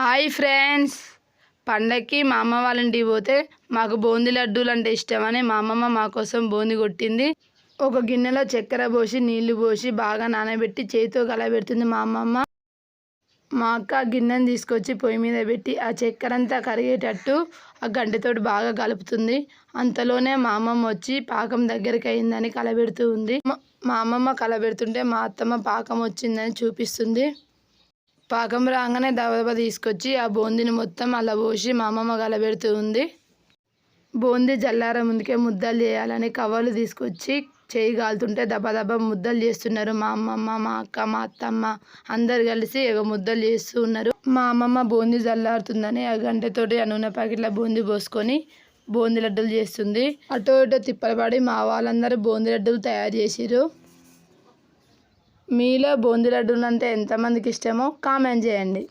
Hi friends. పండక్కి మా అమ్మ వాళ్ళ ఇంటికి పోతే మాకు బూందీ లడ్డూలు అంటే ఇష్టమని మా అమ్మమ్మ మా కోసం బూందీ కొట్టింది. ఒక గిన్నెలో చక్కెర పోసి నీళ్ళు పోసి బాగా నానబెట్టి చేతితో కలబెడుతుంది మా అమ్మమ్మ. మా అక్క గిన్నెను గిన్నెని తీసుకొచ్చి పొయ్యి మీద పెట్టి ఆ చక్కెర అంతా కరిగేటట్టు ఆ గంటతోటి బాగా కలుపుతుంది. అంతలోనే మా అమ్మమ్మ వచ్చి పాకం దగ్గరికి అయిందని కలబెడుతూ ఉంది. మా- మా అమ్మమ్మ కలబెడుతుంటే మా అత్తమ్మ పాకం వచ్చిందని చూపిస్తుంది. పాకం రాగానే దబదబ తీసుకొచ్చి ఆ బూందీని మొత్తం అలా పోసి మా అమ్మమ్మ కలబెడుతూ ఉంది. బూందీ జల్లార ముందుకే ముద్దలు చేయాలని కవర్లు తీసుకొచ్చి చేయి కాలుతుంటే దబదబ ముద్దలు చేస్తున్నారు మా అమ్మమ్మ మా అక్క మా అత్తమ్మ అందరు కలిసి ఒక ముద్దలు చేస్తూ ఉన్నారు. మా అమ్మమ్మ బూందీ జల్లారుతుందని ఆ గంటతోటి ఆ నూనె ప్యాకెట్ల బూందీ పోసుకొని బూందీ లడ్డూలు చేస్తుంది. అటో ఇటో తిప్పలబడి మా వాళ్ళందరూ బూందీ లడ్డూలు తయారు చేసిరు మీలో బూందీ లడ్డూలు అంటే ఎంతమందికి ఇష్టమో కామెంట్ చేయండి.